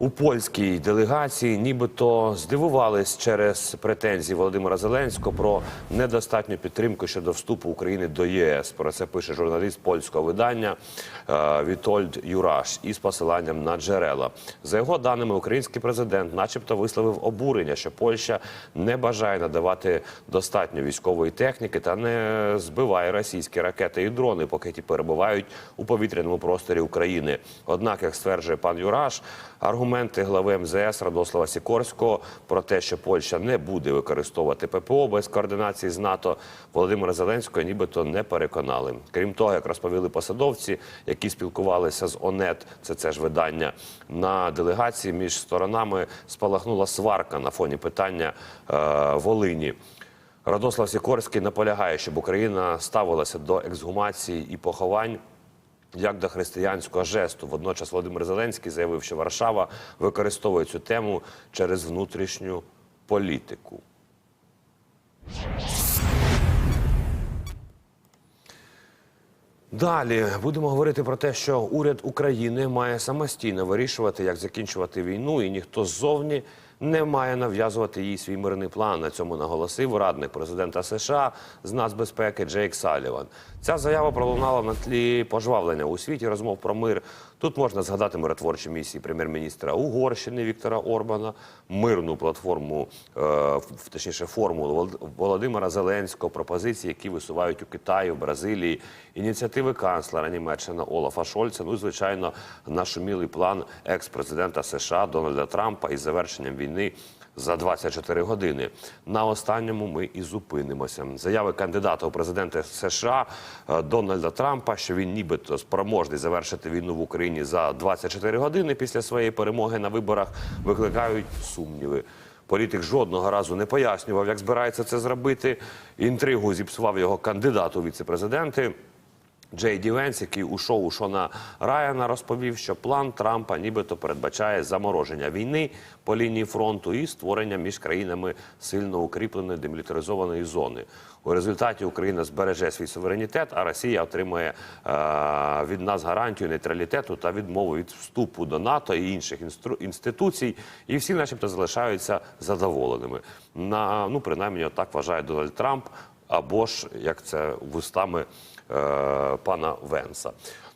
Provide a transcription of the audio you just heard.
У польській делегації нібито здивувались через претензії Володимира Зеленського про недостатню підтримку щодо вступу України до ЄС. Про це пише журналіст польського видання е, Вітольд Юраш із посиланням на джерела. За його даними, український президент, начебто, висловив обурення, що Польща не бажає надавати достатньо військової техніки та не збиває російські ракети і дрони, поки ті перебувають у повітряному просторі України. Однак, як стверджує пан Юраш, аргументи глави МЗС Радослава Сікорського про те, що Польща не буде використовувати ППО без координації з НАТО, Володимира Зеленського нібито не переконали. Крім того, як розповіли посадовці, які спілкувалися з ОНЕТ, це це ж видання на делегації між сторонами спалахнула сварка на фоні питання е, Волині. Радослав Сікорський наполягає, щоб Україна ставилася до ексгумації і поховань як до християнського жесту. Водночас Володимир Зеленський заявив, що Варшава використовує цю тему через внутрішню політику. Далі будемо говорити про те, що уряд України має самостійно вирішувати, як закінчувати війну, і ніхто ззовні не має нав'язувати їй свій мирний план. На цьому наголосив радник президента США з нацбезпеки Джейк Саліван. Ця заява пролунала на тлі пожвавлення у світі розмов про мир. Тут можна згадати миротворчі місії прем'єр-міністра Угорщини Віктора Орбана, мирну платформу, е, точніше формулу Волод- Володимира Зеленського, пропозиції, які висувають у Китаї, в Бразилії, ініціативи канцлера Німеччини Олафа Шольца. Ну і звичайно, нашумілий план екс-президента США Дональда Трампа із завершенням війни. За 24 години на останньому ми і зупинимося. Заяви кандидата у президенти США е, Дональда Трампа, що він нібито спроможний завершити війну в Україні за 24 години після своєї перемоги на виборах, викликають сумніви. Політик жодного разу не пояснював, як збирається це зробити. Інтригу зіпсував його кандидат у віце-президенти. Джей Ді Венс, який у шоу Шона Райана розповів, що план Трампа нібито передбачає замороження війни по лінії фронту і створення між країнами сильно укріпленої демілітаризованої зони. У результаті Україна збереже свій суверенітет, а Росія отримує е, від нас гарантію нейтралітету та відмову від вступу до НАТО і інших інституцій. І всі, начебто, залишаються задоволеними. На ну принаймні, так вважає Дональд Трамп, або ж як це вустами е, пана Венса.